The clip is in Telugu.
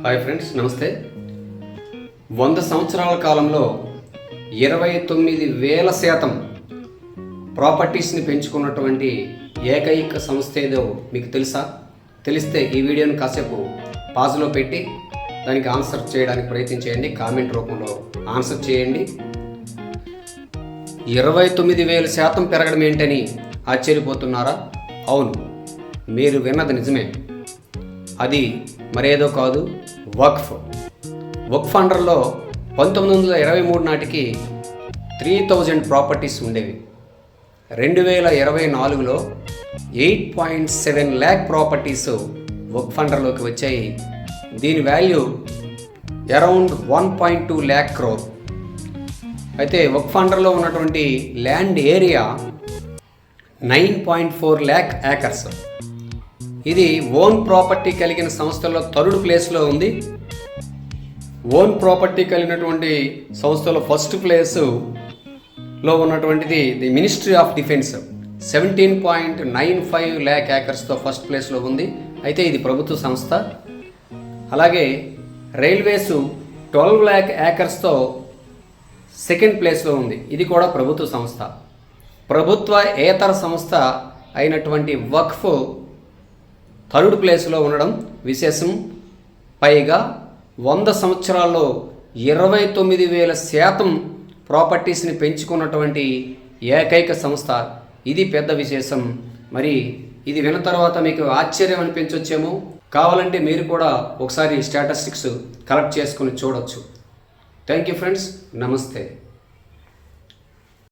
హాయ్ ఫ్రెండ్స్ నమస్తే. వంద సంవత్సరాల కాలంలో ఇరవై తొమ్మిది వేల శాతం ప్రాపర్టీస్ని పెంచుకున్నటువంటి ఏకైక సంస్థ ఏదో మీకు తెలుసా? తెలిస్తే ఈ వీడియోను కాసేపు పాజ్లో పెట్టి దానికి ఆన్సర్ చేయడానికి ప్రయత్నించేయండి కామెంట్ రూపంలో ఆన్సర్ చేయండి. ఇరవై తొమ్మిది వేల శాతం పెరగడం ఏంటని ఆశ్చర్యపోతున్నారా? అవును మీరు విన్నది నిజమే. అది మరేదో కాదు వక్ఫ్. వక్ఫ్ అండర్లో పంతొమ్మిది వందల ఇరవై మూడు నాటికి త్రీ థౌజండ్ ప్రాపర్టీస్ ఉండేవి. రెండు వేల ఇరవై నాలుగులో eight point seven lakh properties Waqf అండర్లోకి వచ్చాయి. దీని value around one point two lakh crore. అయితే వక్ఫ్ అండర్లో ఉన్నటువంటి land area nine point four lakh acres. ఇది ఓన్ ప్రాపర్టీ కలిగిన సంస్థల్లో థర్డ్ ప్లేస్లో ఉంది. ఓన్ ప్రాపర్టీ కలిగినటువంటి సంస్థలో ఫస్ట్ ప్లేస్లో ఉన్నటువంటిది the ministry of defence. Seventeen point nine five lakh ఏకర్స్తో first ప్లేస్లో ఉంది. అయితే ఇది ప్రభుత్వ సంస్థ. అలాగే రైల్వేస్ ట్వెల్వ్ ల్యాక్ ఏకర్స్తో సెకండ్ ప్లేస్లో ఉంది. ఇది కూడా ప్రభుత్వ సంస్థ. ప్రభుత్వ ఏతర సంస్థ అయినటువంటి వక్ఫ్ థర్డ్ ప్లేస్లో ఉండడం విశేషం. పైగా వంద సంవత్సరాల్లో ఇరవై తొమ్మిది వేల శాతం ప్రాపర్టీస్ని పెంచుకున్నటువంటి ఏకైక సంస్థ. ఇది పెద్ద విశేషం. మరి ఇది విన్న తర్వాత మీకు ఆశ్చర్యం అనిపించవచ్చేమో కావాలంటే మీరు కూడా ఒకసారి స్టాటిస్టిక్స్ కలెక్ట్ చేసుకుని చూడొచ్చు. Thank you friends. నమస్తే.